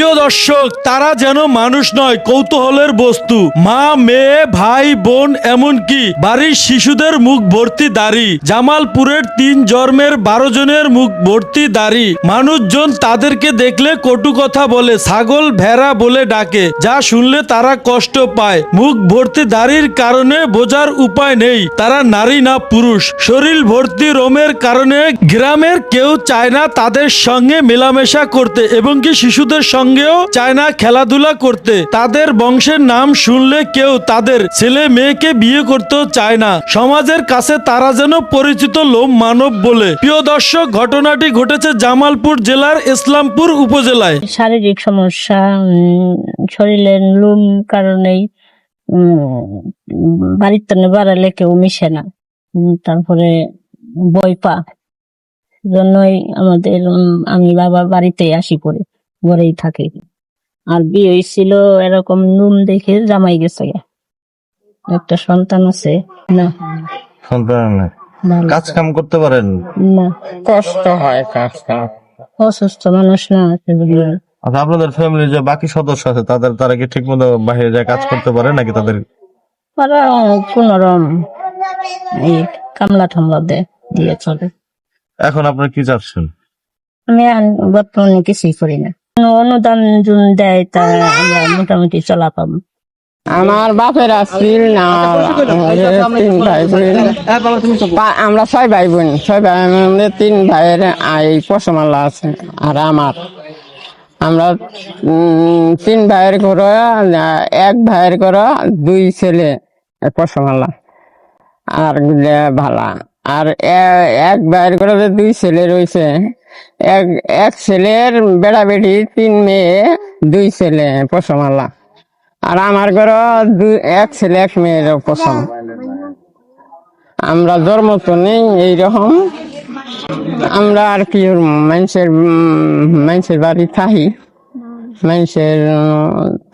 প্রিয় দর্শক, তারা যেন মানুষ নয়, কৌতূহলের বস্তু। মা, মেয়ে, ভাই, বোন, এমনকি বাড়ির শিশুদের মুখ ভর্তি দাড়ি। জামালপুরের তিন জন্মের বারো জনের মুখ ভর্তি দাড়ি। মানুষজন তাদেরকে দেখলে কটু কথা বলে, ছাগল, ভেড়া বলে ডাকে। যা শুনলে তারা কষ্ট পায়। মুখ ভর্তি দাড়ির কারণে বোঝার উপায় নেই। তারা নারী না পুরুষ। শরীর ভর্তি রোমের কারণে গ্রামের কেউ চায় না তাদের সঙ্গে মেলামেশা করতে, এবং কি শিশুদের সঙ্গেও চায় না খেলাধুলা করতে। তাদের বংশের নাম শুনলে কেউ তাদের ছেলে মেয়েকে বিয়ে করতেও চায় না। সমাজের কাছে তারা যেন পরিচিত লোম মানব বলে। প্রিয় দর্শক, ঘটনাটি ঘটেছে জামালপুর জেলার ইসলামপুর উপজেলায়। শারীরিক সমস্যা শরীরের লোম কারণেই টানে বাড়ালে কেউ মিশে না। তারপরে বই পা জন্যই আমাদের আমি বাবা বাড়িতেই আসি পরে ঘরেই থাকি। আর বিয়ে হয়েছিল এরকম নুন দেখে জামাই গেছে একটা সন্তান আছে। না। সন্তান কাজ কাম করতে পারেন? না কষ্ট। হয় কাজ কাম অসুস্থ মানুষ না আচ্ছা আপনাদের ফ্যামিলির যে বাকি সদস্য আছে তাদের তারা কি ঠিক মতো বাইরে যায় কাজ করতে পারে নাকি তাদের? ওরা কোন রকম কামলা টামলা দেয় দিয়ে চলে। এখন আপনারা কি চাচ্ছেন? আমি বর্তমানে কিছুই করি না। অনুদান দেয়, তা আমরা মোটামুটি চলা পাবো আমার বাপের আসছিল না আমরা ছয় ভাই বোন, ছয় ভাই তিন ভাইয়ের এই পশমালা আছে, আর আমার। আমরা তিন ভাইয়ের ঘরে, এক ভাইয়ের ঘরে, দুই ছেলে, পশমালা। আর ভালা, আর এক ভাইয়ের ঘরে দুই ছেলে রয়েছে এক এক ছেলের বেড়া বেড়ি তিন মেয়ে, দুই ছেলে, পশমালা। আর আমার ঘর এক ছেলে, এক মেয়ের পছন্দ আমরা জন্ম তো নেই এইরকম। আমরা আর কি? মানুষের মানুষের বাড়ি থাহি। মানুষের,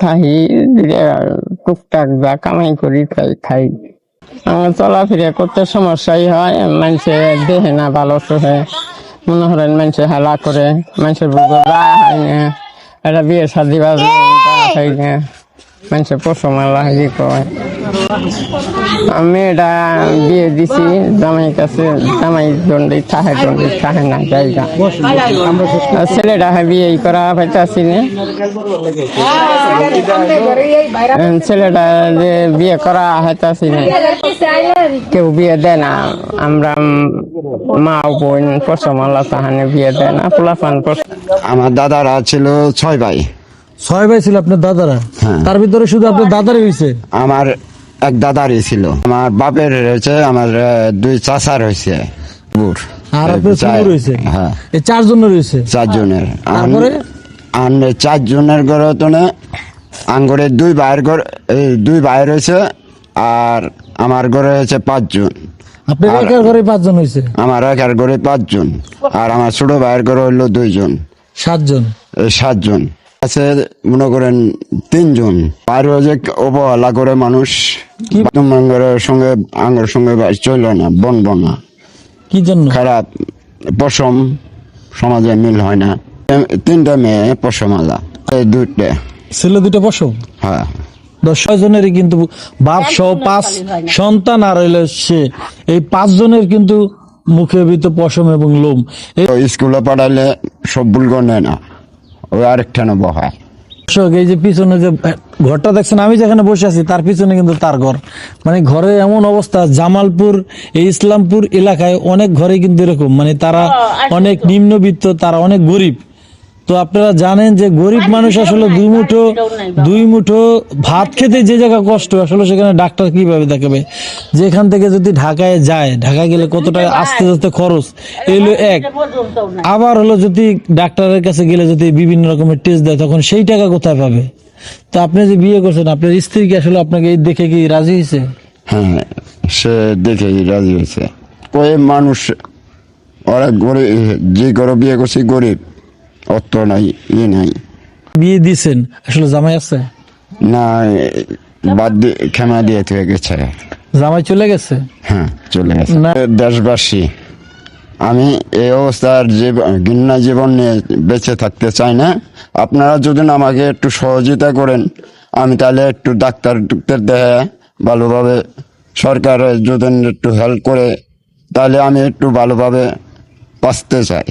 থাহি টুকটাক যা কামাই করি তাই খাই। আমার চলাফেরা করতে সমস্যাই হয় মানুষে দেহে না ভালো চোখে মনে করেন মানুষের হেলা করে মানুষের বুকে যা হয় না। এটা বিয়ে শাদি বাজে মানুষের পশু পশমালা হাজি কয়। আমি এটা বিয়ে দিছি জামাই কাছে জামাই দণ্ডি থাহে দণ্ডি থাহে না জায়গা। ছেলেটা হ্যাঁ বিয়ে করা পাইতাছি না। ছেলেটা যে বিয়ে করা হইতাছি না। কেউ বিয়ে দেয় না। আমরা মা বোন পশমালা তাহানে বিয়ে দেয় না পোলাপান আমার দাদারা ছিল ছয় ভাই। ছয় ভাই ছিল আপনার দাদারা? হ্যাঁ। তার ভিতরে শুধু আপনার দাদারই হয়েছে আমার এক দাদারই ছিল। আমার বাপের রয়েছে আমার দুই চাচার হয়েছে বুড়। আর আপনার রয়েছে? হ্যাঁ। চারজনের রয়েছে? চারজনের। তারপরে? আন চারজনের ঘরে তো না আঙ্গরের দুই ভাইয়ের ঘর এই দুই ভাই রয়েছে আর আমার ঘরে হয়েছে পাঁচজন। আপনার আর- একার ঘরে পাঁচজন হয়েছে? আমার একার ঘরে পাঁচজন আর আমার ছোট ভাইয়ের ঘরে হইল দুইজন। সাতজন? সাতজন। আছে মনে করেন তিনজন। আর যে অবহেলা করে মানুষ আঙ্গরের সঙ্গে আঙ্গর সঙ্গে চলল না বন বনা কি জন্য? খারাপ পশম সমাজে মিল হয় না। তিনটা মেয়ে পশমালা এই দুইটা। ছেলে দুটো বসো হ্যাঁ। দশ জনেরই কিন্তু বাপ সহ পাঁচ সন্তান আর হইল সে। এই পাঁচ জনের কিন্তু মুখের ভিতর পশম এবং লোম। স্কুলে পড়াইলে সব ভুল নেয় না। আরেকটা নেব হয় দর্শক, এই যে পিছনে যে ঘরটা দেখছেন আমি যেখানে বসে আছি তার পিছনে কিন্তু তার ঘর। মানে ঘরে এমন অবস্থা জামালপুর এই ইসলামপুর এলাকায় অনেক ঘরে কিন্তু এরকম। মানে তারা অনেক নিম্নবিত্ত তারা অনেক গরিব। তো আপনারা জানেন যে গরিব মানুষ আসলে দুই মুঠো দুই মুঠো ভাত খেতে যে জায়গা কষ্ট আসলে সেখানে ডাক্তার কীভাবে দেখাবে? যেখান থেকে যদি ঢাকায় যায় ঢাকা গেলে কত টাকা আস্তে আস্তে খরচ? এলো এক। আবার হলো যদি ডাক্তারের কাছে গেলে যদি বিভিন্ন রকমের টেস্ট দেয় তখন সেই টাকা কোথায় পাবে? তো আপনি যে বিয়ে করছেন আপনার স্ত্রী কি আসলে আপনাকে এই দেখে কি রাজি হয়েছে? হ্যাঁ সে দেখে কি রাজি হয়েছে। ওই মানুষ ওরা গরিব যে ঘরে বিয়ে করছে গরিব। অর্থ নাই ইয়ে নাই। বিয়ে দিয়েছেন আসলে জামাই আছে? না বাদ দিয়ে ক্ষমা দিয়ে থেকে গেছে। জামাই চলে গেছে? হ্যাঁ চলে গেছে। না। দেশবাসী আমি এই অবস্থার ঘৃণা জীবন নিয়ে বেঁচে থাকতে চাই না। আপনারা যদি আমাকে একটু সহযোগিতা করেন আমি তাহলে একটু ডাক্তার ডুক্তার দেখে ভালোভাবে সরকার যদি একটু হেল্প করে তাহলে আমি একটু ভালোভাবে বাঁচতে চাই।